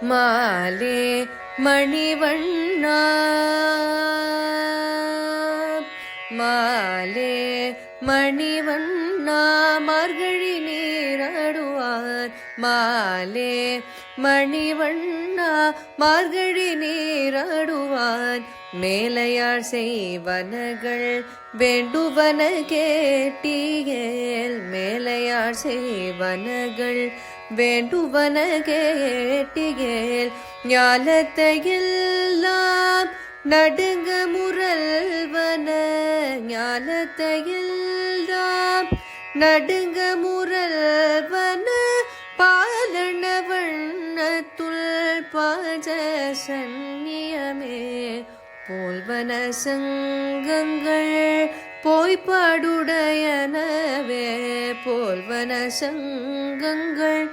மாலே மணிவண்ணா. மாலே மணிவண்ணா மார்கழி நீராடுவார். மாலே மணிவண்ணா மார்கழி நீராடுவான் மேலையார் செய்வனகள் வேண்டுவன கேட்டியேல். மேலையார் செய்வனகள் வேண்டுவன கேட்டியேல் ஞாலத்தையெல்லாம் நடுங்க முரல்வன ஞாலத்தையெல்லாம் நடுங்க முரல்வன பாலன வண்ணத்துள் பாஜ சந்நியமே போல்வன சங்கங்கள் போய்ப்பாடுடையனவே போல்வன சங்கங்கள்.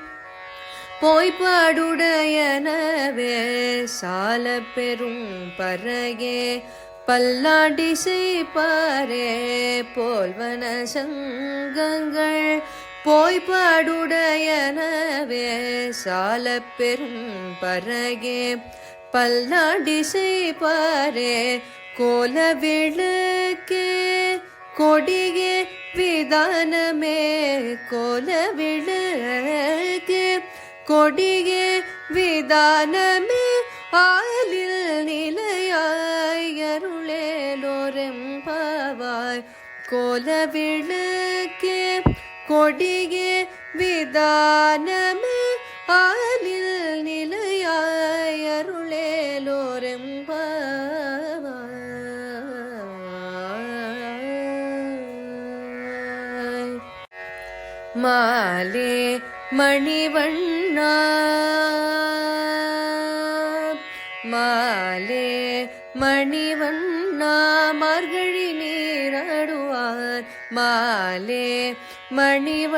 போய்ப்பாடுடையனவே சால பெரும் பறையே பல்லாண்டிசை பாரே போல்வன சங்கங்கள். போய்ப்பாடுடையனவே சால பெரும் பறையே பல்லாண்டிசை பாரே கோல விளக்கே விதானமே கோல விளக்கே கொடிய விதானமே ஆலில் நிலையாயருளேலோரெம்பாவாய் கோல விழுக்கு கொடிய விதானமே மாலே மணிவண்ணா. மாலே மணிவண்ணா மார்கழி நீராடுவார். மாலே மணிவ